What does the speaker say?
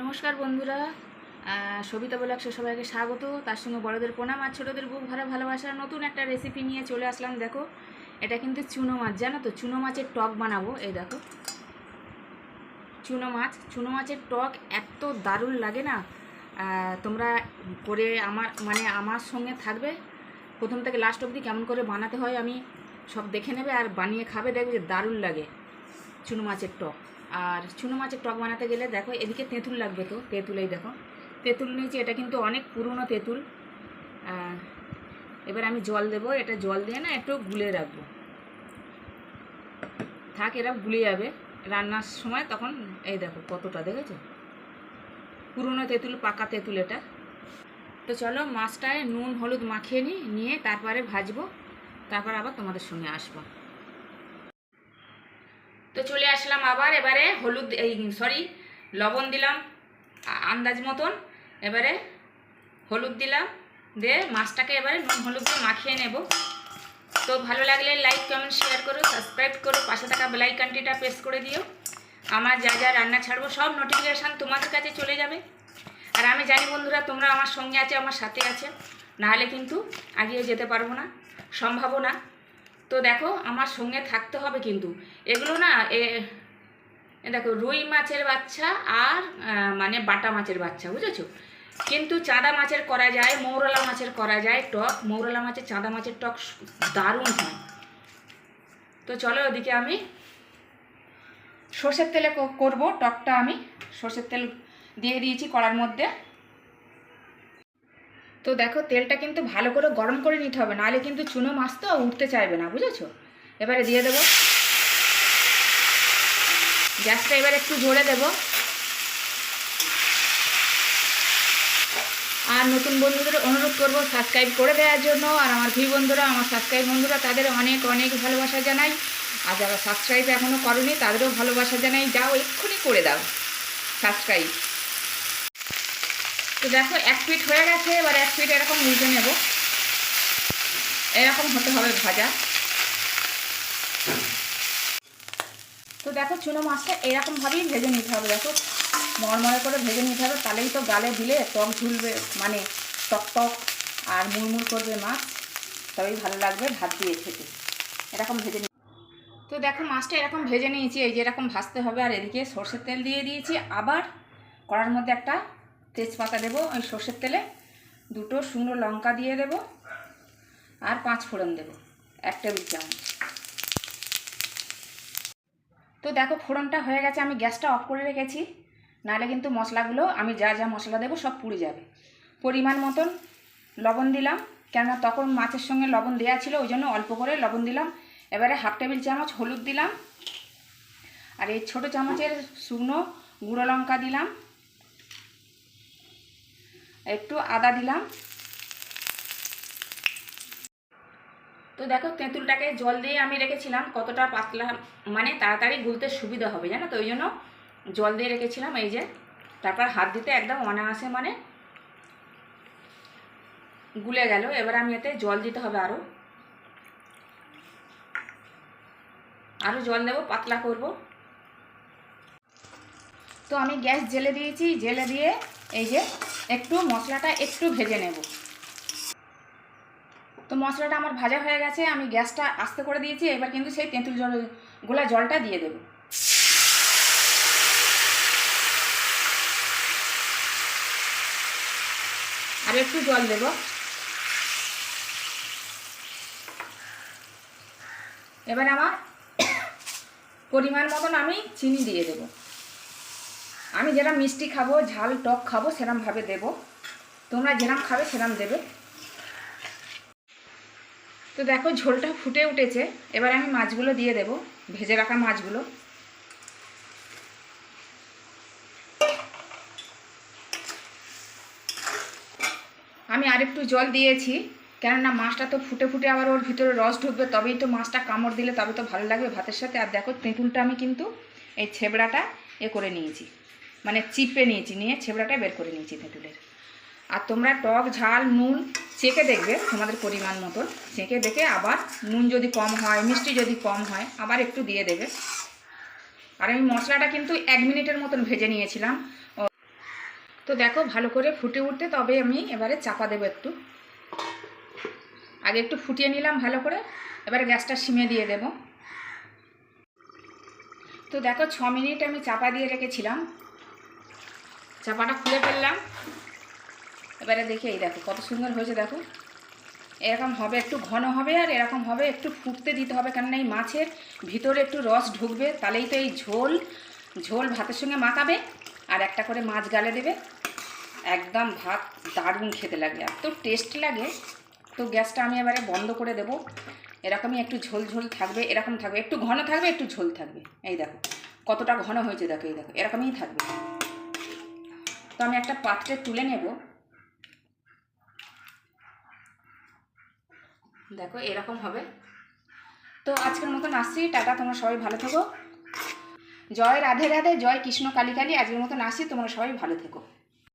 নমস্কার বন্ধুরা। সবিতা বলে একশো সবাইকে স্বাগত। তার সঙ্গে বড়দের প্রণাম আর ছোটোদের বুক ভরা ভালোবাসার নতুন একটা রেসিপি নিয়ে চলে আসলাম, দেখো। এটা কিন্তু চুনো মাছ, জানো তো? চুনো মাছের টক বানাবো, এই দেখো। চুনো মাছ, চুনো মাছের টক এত দারুণ লাগে না? তোমরা করে আমার মানে আমার সঙ্গে থাকবে। প্রথম থেকে লাস্ট অবধি কেমন করে বানাতে হয় আমি সব দেখে নেবে আর বানিয়ে খাবে, দেখবে দারুণ লাগে চুনো মাছের টক। আর চুনো মাছের টক বানাতে গেলে দেখো এদিকে তেঁতুল লাগবে তো তেঁতুল এই দেখো। তেঁতুল নিয়েছি, এটা কিন্তু অনেক পুরনো তেঁতুল। এবার আমি জল দেবো, এটা জল দিয়ে না একটু গুলে রাখব। থাক, এরা গুলে যাবে। রান্নার সময় তখন, এই দেখো কতটা, দেখেছ? পুরনো তেঁতুল, পাকা তেঁতুল এটা। তো চলো, মাছটায় নুন, হলুদ মাখিয়ে নিই নিয়ে তারপরে ভাজবো। তারপর আবার তোমাদের সঙ্গে আসব। তো চলে আসলাম আবার, এবারে হলুদ, এই সরি লবণ দিলাম আন্দাজ মতন। এবারে হলুদ দিলাম, দিয়ে মাছটাকে এবারে নুন হলুদ দিয়ে মাখিয়ে নেব। তো ভালো লাগলে লাইক কমেন্ট শেয়ার করো সাবস্ক্রাইব করো, পাশে থাকা বেলাইকানটিটা প্রেস করে দিও। আমার যা যা রান্না ছাড়বো, সব নোটিফিকেশান তোমাদের কাছে চলে যাবে। আর আমি জানি বন্ধুরা, তোমরা আমার সঙ্গে আছে, আমার সাথে আছে। নাহলে কিন্তু আগিয়ে যেতে পারব না সম্ভাবনা তো দেখো আমার সঙ্গে থাকতে হবে কিন্তু। এগুলো না, এ দেখো, রুই মাছের বাচ্চা আর মানে বাটা মাছের বাচ্চা, বুঝেছ? কিন্তু চাঁদা মাছের করা যায়, মৌরলা মাছের করা যায়, টক, মৌরলা মাছের, চাঁদা মাছের টক দারুণ হয়। তো চলো ওদিকে আমি সর্ষের তেলে করব টকটা আমি। সর্ষের তেল দিয়ে দিয়েছি কড়ার মধ্যে। তো দেখো তেলটা কিন্তু ভালো করে গরম করে নিতে হবে, নাহলে কিন্তু চুনো মাছ তো উঠতে চাইবে না, বুঝেছ? এবারে দিয়ে দেবো। গ্যাসটা এবার একটু জোরে দেব। আর নতুন বন্ধুদের অনুরোধ করব সাবস্ক্রাইব করে দেওয়ার জন্য, আর আমার ভি বন্ধুরা, আমার সাবস্ক্রাইব বন্ধুরা, তাদের অনেক অনেক ভালোবাসা জানাই। আর যারা সাবস্ক্রাইব এখনও করনি, তাদেরও ভালোবাসা জানাই। যাও, এক্ষুনি করে দাও। সাবস্ক্রাইব তো দেখো, এক ফিট হয়ে গেছে, এবার এক ফিট এরকম উল্টে নেব। এরকম হতে হবে ভাজা। তো দেখো, চুনো মাছটা এরকমভাবেই ভেজে নিতে হবে। দেখো, মরমরে করে ভেজে নিতে হবে, তাহলেই তো গালে দিলে টক ঝুলবে মানে টক টক আর মুড়মুড় করবে মাছ। তবেই ভালো লাগবে ভাত দিয়ে খেতে। এরকম ভেজে তো দেখো, মাছটা এরকম ভেজে নিয়েছি, এই যে এরকম ভাজতে হবে। আর এদিকে সর্ষের তেল দিয়ে দিয়েছি। আবার কড়ার মধ্যে একটা তেজপাতা দেবো ওই সর্ষের তেলে দুটো শুকনো লঙ্কা দিয়ে দেবো আর পাঁচ ফোড়ন দেবো, এক টেবিল চামচ। তো দেখো ফোড়নটা হয়ে গেছে, আমি গ্যাসটা অফ করে রেখেছি। নাহলে কিন্তু মশলাগুলো, আমি যা যা মশলা দেবো সব পুড়ে যাবে। পরিমাণ মতন লবণ দিলাম, কেননা তখন মাছের সঙ্গে লবণ দেওয়া ছিল, ওই জন্য অল্প করে লবণ দিলাম। এবারে হাফ টেবিল চামচ হলুদ দিলাম। আর এই ছোটো চামচের শুকনো গুঁড়ো লঙ্কা দিলাম। একটু আদা দিলাম। তো দেখো, তেঁতুলটাকে জল দিয়ে আমি রেখেছিলাম, কতটা পাতলা মানে তাড়াতাড়ি গুলতে সুবিধা হবে, জানো তো? ওই জন্য জল দিয়ে রেখেছিলাম, এই যে। তারপর হাত দিতে একদম অনায়াসে মানে গুলে গেল। এবার আমি এতে জল দিতে হবে আরও আরও জল দেবো, পাতলা করব। তো আমি গ্যাস জেলে দিয়েছি, জেলে দিয়ে এই যে একটু মশলাটা একটু ভেজে নেব। তো মশলাটা আমার ভাজা হয়ে গেছে, আমি গ্যাসটা আস্তে করে দিয়েছি, এবার কিন্তু সেই তেঁতুল জল, গোলা জলটা দিয়ে দেব। আর একটু জল দেব। এবার আমার পরিমাণ মতন আমি চিনি দিয়ে দেব। আমি যেরকম মিষ্টি খাব, ঝাল, টক খাব, সেরমভাবে দেব। তোমরা যেরম খাবে, সেরম দেবে। তো দেখো, ঝোলটা ফুটে উঠেছে। এবার আমি মাছগুলো দিয়ে দেব, ভেজে রাখা মাছগুলো। আমি আরেকটু জল দিয়েছি, কেননা মাছটা তো ফুটে ফুটে আবার ওর ভিতরে রস ঢুকবে, তবেই তো মাছটা কামড় দিলে তবে তো ভালো লাগবে ভাতের সাথে। আর দেখো, তেঁতুলটা আমি কিন্তু এই ছেবড়াটা এ করে নিয়েছি। মানে চিপে নিয়েছি, নিয়ে ছেবড়াটা বের করে নিয়েছি তেঁতুলের। আর তোমরা টক, ঝাল, নুন চেখে দেখবে তোমাদের পরিমাণ মতন চেখে দেখে আবার নুন যদি কম হয়, মিষ্টি যদি কম হয়, আবার একটু দিয়ে দেবে। আর আমি মশলাটা কিন্তু এক মিনিটের মতন ভেজে নিয়েছিলাম। তো দেখো ভালো করে ফুটে উঠতে, তবে আমি এবারে চাপা দেবো একটু। আগে একটু ফুটিয়ে নিলাম ভালো করে, এবারে গ্যাসটা সিমে দিয়ে দেব। তো দেখো ছ মিনিট আমি চাপা দিয়ে রেখেছিলাম। চাপাটা খুলে ফেললাম। এবারে দেখি এই দেখো, কত সুন্দর হয়েছে দেখো। এরকম হবে একটু ঘন হবে আর এরকম হবে একটু ফুটতে দিতে হবে, কেননা এই মাছের ভিতরে একটু রস ঢুকবে, তাহলেই তো এই ঝোল ঝোল ভাতের সঙ্গে মাখাবে আর একটা করে মাছ গালে দেবে। একদম ভাত দারুণ খেতে লাগে, এত টেস্ট লাগে। তো গ্যাসটা আমি এবারে বন্ধ করে দেব। এরকমই একটু ঝোল ঝোল থাকবে, এরকম থাকবে, একটু ঘন থাকবে, একটু ঝোল থাকবে। এই দেখো, কতটা ঘন হয়েছে দেখো, এই দেখো, এরকমই থাকবে। তো আমি একটা পাত্রে তুলে নেব। দেখো, এরকম হবে। তো আজকের মতন আসছি, টাটা, তোমরা সবাই ভালো থেকো। জয় রাধে রাধে, জয় কৃষ্ণ কালী কালী, আজকের মতন আসছি, তোমরা সবাই ভালো থেকো।